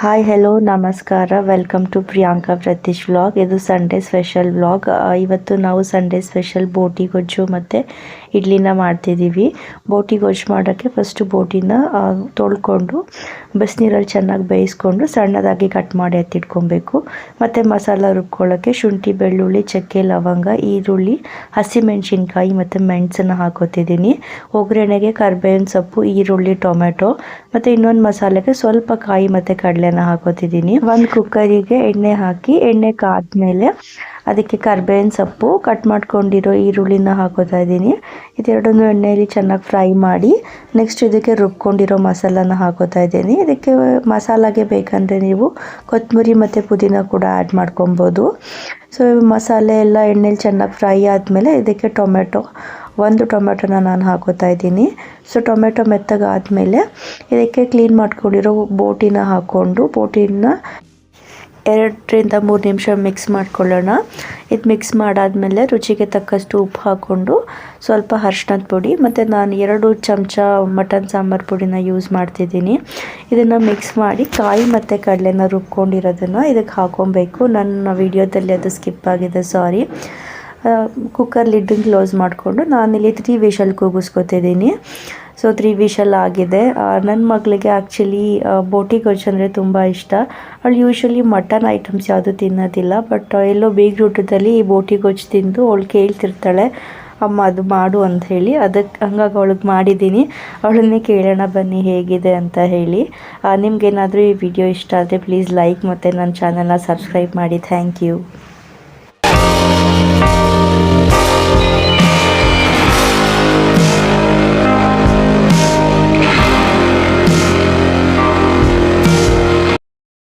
Hi hello ನಮಸ್ಕಾರ welcome to Priyanka Prateesh vlog ಇದು Sunday special vlog ಇವತ್ತು ನಾವು ಸಂಡೇ ಸ್ಪೆಷಲ್ ಬೋಟಿ ಗೊಜ್ಜು ಮತ್ತು ಇಡ್ಲಿನ ಮಾಡ್ತಿದ್ದೀವಿ ಬೋಟಿ ಗೊಜ್ಜು ಮಾಡೋಕ್ಕೆ ಫಸ್ಟು ಬೋಟಿನ ತೊಳ್ಕೊಂಡು, ಬಿಸಿನೀರಲ್ಲಿ ಚೆನ್ನಾಗಿ ಬೇಯಿಸ್ಕೊಂಡು, ಸಣ್ಣದಾಗಿ ಕಟ್ ಮಾಡಿ ಎತ್ತಿಟ್ಕೊಬೇಕು. ಮತ್ತು ಮಸಾಲ ರುಬ್ಕೊಳ್ಳೋಕ್ಕೆ ಶುಂಠಿ, ಬೆಳ್ಳುಳ್ಳಿ, ಚಕ್ಕೆ, ಲವಂಗ, ಈರುಳ್ಳಿ, ಹಸಿಮೆಣಸಿನ್ಕಾಯಿ ಮತ್ತು ಮೆಣಸನ್ನು ಹಾಕೋತಿದ್ದೀನಿ. ಒಗ್ಗರಣೆಗೆ ಕರ್ಬೇವಿನ ಸೊಪ್ಪು, ಈರುಳ್ಳಿ, ಟೊಮೆಟೊ, ಮತ್ತು ಇನ್ನೊಂದು ಮಸಾಲೆಗೆ ಸ್ವಲ್ಪ ಕಾಯಿ ಮತ್ತು ಕಡಲೆನ ಹಾಕೋತಿದ್ದೀನಿ. ಒಂದು ಕುಕ್ಕರಿಗೆ ಎಣ್ಣೆ ಹಾಕಿ, ಎಣ್ಣೆ ಕಾದ್ಮೇಲೆ ಅದಕ್ಕೆ ಕರ್ಬೇವಿನ ಸೊಪ್ಪು ಕಟ್ ಮಾಡ್ಕೊಂಡಿರೋ ಈರುಳ್ಳಿನ ಹಾಕೋತಾ ಇದ್ದೀನಿ. ಇದೆರಡನ್ನು ಎಣ್ಣೆಯಲ್ಲಿ ಚೆನ್ನಾಗಿ ಫ್ರೈ ಮಾಡಿ ನೆಕ್ಸ್ಟ್ ಇದಕ್ಕೆ ರುಬ್ಕೊಂಡಿರೋ ಮಸಾಲಾನ ಹಾಕೋತಾ ಇದ್ದೀನಿ. ಇದಕ್ಕೆ ಮಸಾಲಾಗೆ ಬೇಕಂದರೆ ನೀವು ಕೊತ್ತಂಬರಿ ಮತ್ತು ಪುದೀನ ಕೂಡ ಆ್ಯಡ್ ಮಾಡ್ಕೊಬೋದು. ಸೊ ಮಸಾಲೆ ಎಲ್ಲ, ಎಣ್ಣೆಲಿ ಚೆನ್ನಾಗಿ ಫ್ರೈ ಆದಮೇಲೆ ಇದಕ್ಕೆ ಟೊಮೆಟೊ. ಒಂದು ಟೊಮೆಟೊನ ನಾನು ಹಾಕೋತಾ ಇದ್ದೀನಿ. ಸೊ ಟೊಮೆಟೊ ಮೆತ್ತಗಾದಮೇಲೆ ಇದಕ್ಕೆ ಕ್ಲೀನ್ ಮಾಡ್ಕೊಂಡಿರೋ ಬೋಟಿನ ಹಾಕ್ಕೊಂಡು, ಬೋಟಿನ ಎರಡರಿಂದ ಮೂರು ನಿಮಿಷ ಮಿಕ್ಸ್ ಮಾಡ್ಕೊಳ್ಳೋಣ. ಇದು ಮಿಕ್ಸ್ ಮಾಡಾದಮೇಲೆ ರುಚಿಗೆ ತಕ್ಕಷ್ಟು ಉಪ್ಪು ಹಾಕ್ಕೊಂಡು ಸ್ವಲ್ಪ ಅರ್ಶಿಣದ ಪುಡಿ ಮತ್ತು ನಾನು ಎರಡು ಚಮಚ ಮಟನ್ ಸಾಂಬಾರು ಪುಡಿನ ಯೂಸ್ ಮಾಡ್ತಿದ್ದೀನಿ. ಇದನ್ನು ಮಿಕ್ಸ್ ಮಾಡಿ ಕಾಯಿ ಮತ್ತು ಕಡಲೆನ ರುಬ್ಕೊಂಡಿರೋದನ್ನು ಇದಕ್ಕೆ ಹಾಕೊಬೇಕು ನನ್ನ ವಿಡಿಯೋದಲ್ಲಿ ಅದು ಸ್ಕಿಪ್ ಆಗಿದೆ ಸಾರಿ ಕುಕ್ಕರ್ ಲಿಡ್ಡನ್ನು ಕ್ಲೋಸ್ ಮಾಡಿಕೊಂಡು ನಾನಿಲ್ಲಿ ತ್ರೀ ವಿಷಲ್ ಕೂಗಿಸ್ಕೊತಿದ್ದೀನಿ. ಸೊ ತ್ರೀ ವಿಶಲ್ ಆಗಿದೆ. ನನ್ನ ಮಗಳಿಗೆ ಆ್ಯಕ್ಚುಲಿ ಬೋಟಿ ಗೊಜ್ಜು ಅಂದರೆ ತುಂಬ ಇಷ್ಟ. ಅವಳು ಯೂಶ್ವಲಿ ಮಟನ್ ಐಟಮ್ಸ್ ಯಾವುದೂ ತಿನ್ನೋದಿಲ್ಲ ಬಟ್ ಎಲ್ಲೋ ಬೀಗ್ರೂಟದಲ್ಲಿ ಈ ಬೋಟಿ ಗೊಜ್ಜು ತಿಂದು ಅವಳು ಕೇಳ್ತಿರ್ತಾಳೆ, ಅಮ್ಮ, ಅದು ಮಾಡು ಅಂತ ಹೇಳಿ. ಅದಕ್ಕೆ ಹಂಗಾಗಿ ಅವಳಿಗೆ ಮಾಡಿದ್ದೀನಿ. ಅವಳನ್ನೇ ಕೇಳೋಣ ಬನ್ನಿ ಹೇಗಿದೆ ಅಂತ ಹೇಳಿ. ನಿಮಗೇನಾದರೂ ಈ ವಿಡಿಯೋ ಇಷ್ಟ ಆದರೆ ಪ್ಲೀಸ್ ಲೈಕ್ ಮತ್ತು ನನ್ನ ಚಾನಲ್ನ ಸಬ್ಸ್ಕ್ರೈಬ್ ಮಾಡಿ. Thank you